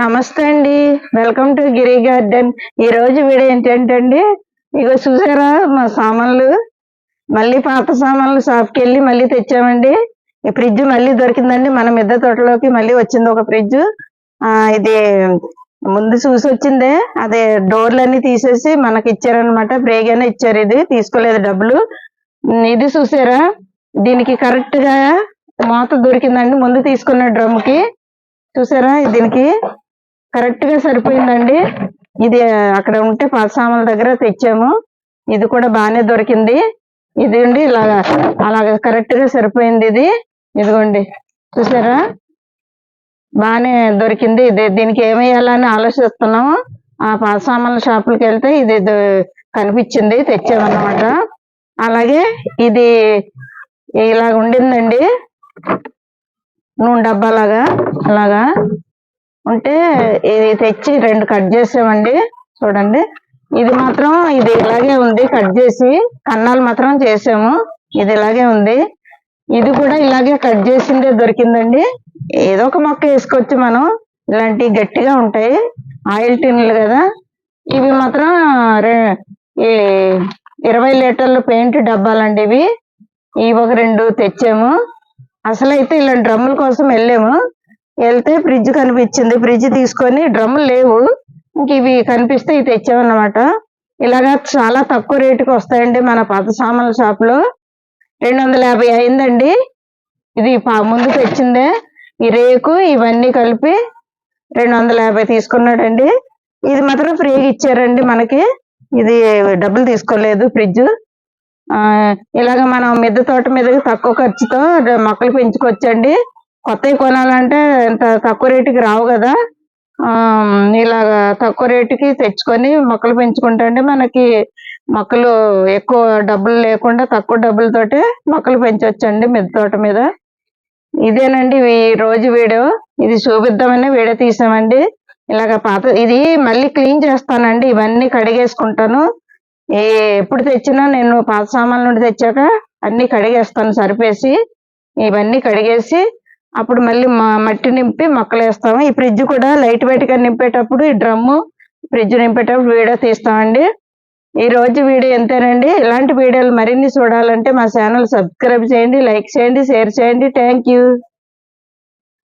నమస్తే అండి. Welcome to Giri garden ఈ రోజు వీడియో ఏంటంటే అండి ఇగో చూసారా మా సామాన్లు? మళ్ళీ పాత సామాన్లు షాప్కి వెళ్ళి మళ్ళీ తెచ్చామండి. ఈ ఫ్రిడ్జ్ మళ్ళీ దొరికిందండి మన మిద్ద తోటలోకి మళ్ళీ వచ్చింది ఒక ఫ్రిడ్జ్. ఆ ఇది ముందు చూసి వచ్చిందే అదే డోర్లు అన్ని తీసేసి మనకి ఇచ్చారనమాట ఫ్రీగానే ఇచ్చారు ఇది. తీసుకోలేదు డబ్బులు. ఇది చూసారా? దీనికి కరెక్ట్గా మూత దొరికిందండి. ముందు తీసుకున్న డ్రమ్కి. చూసారా దీనికి? కరెక్ట్గా సరిపోయిందండి. ఇది అక్కడ ఉంటే పాత దగ్గర తెచ్చాము. ఇది కూడా బాగానే దొరికింది. ఇది అండి ఇలాగా అలాగా కరెక్ట్గా సరిపోయింది ఇది. ఇదిగోండి చూసారా? బాగానే దొరికింది ఇది. దీనికి ఏమేయాలని ఆలోచిస్తున్నాము. ఆ పాత సామాన్ల షాపులకి వెళ్తే ఇది కనిపించింది తెచ్చామన్నమాట. అలాగే ఇది ఇలా ఉండిందండి నూనె డబ్బాలాగా అలాగా. ఉంటే ఇది తెచ్చి రెండు కట్ చేసామండి. చూడండి. ఇది మాత్రం ఇది ఇలాగే ఉంది కట్ చేసి కన్నాలు మాత్రం చేసాము. ఇది ఇలాగే ఉంది. ఇది కూడా ఇలాగే కట్ చేసిందే దొరికిందండి. ఏదో ఒక మొక్క వేసుకోవచ్చు మనం. ఇలాంటివి గట్టిగా ఉంటాయి. ఆయిల్ టిన్లు కదా. ఇవి మాత్రం రె- ఈ ఇరవై లీటర్ల పెయింట్ డబ్బాలండి ఇవి. ఇవి ఒక రెండు తెచ్చాము. అసలు అయితే ఇలాంటి డ్రమ్ముల కోసం వెళ్ళాము. వెళ్తే ఫ్రిడ్జ్ కనిపించింది. ఫ్రిడ్జ్ తీసుకొని డ్రమ్ములు లేవు. ఇంక ఇవి కనిపిస్తే ఇవి తెచ్చామన్నమాట. ఇలాగా చాలా తక్కువ రేటుకి వస్తాయండి మన పాత సామాన్ల షాప్లో. రెండు వందల యాభై అయిందండి. ఇది పా- ముందు తెచ్చిందే. ఈ రేకు ఇవన్నీ కలిపి రెండు వందల యాభై తీసుకున్నాడండి. ఇది మాత్రం ఫ్రీగా ఇచ్చారండి మనకి. ఇది డబ్బులు తీసుకోలేదు ఫ్రిడ్జ్. ఇలాగ మనం మిద్దె తోట మీద తక్కువ ఖర్చుతో మొక్కలు పెంచుకోవచ్చండి. కొత్తవి కొనాలంటే ఇంత తక్కువ రేటుకి రావు కదా. ఇలాగ తక్కువ రేటుకి తెచ్చుకొని మొక్కలు పెంచుకుంటే మనకి మొక్కలు ఎక్కువ డబ్బులు లేకుండా తక్కువ డబ్బులతోటే మొక్కలు పెంచవచ్చండి మిద్దె తోట మీద. ఇదేనండి ఈ రోజు వీడియో. ఇది చూపిద్దామని వీడియో తీసామండి. ఇలాగ పాత ఇది మళ్ళీ క్లీన్ చేస్తానండి. ఇవన్నీ కడిగేసుకుంటాను. ఎప్పుడు తెచ్చినా నేను పాత సామాన్ల నుండి తెచ్చాక అన్ని కడిగేస్తాను సరిపేసి. ఇవన్నీ కడిగేసి అప్పుడు మళ్ళీ మ- మట్టి నింపి మొక్కలు వేస్తాము ఈ ఫ్రిడ్జ్ కూడా లైట్ వెయిట్గా నింపేటప్పుడు ఈ డ్రమ్ము ఫ్రిడ్జ్ నింపేటప్పుడు వీడియో తీస్తామండి. ఈ రోజు వీడియో ఎంతేనండి? ఇలాంటి వీడియోలు మరిన్ని చూడాలంటే మా ఛానల్ సబ్స్క్రైబ్ చేయండి లైక్ చేయండి షేర్ చేయండి. Thank you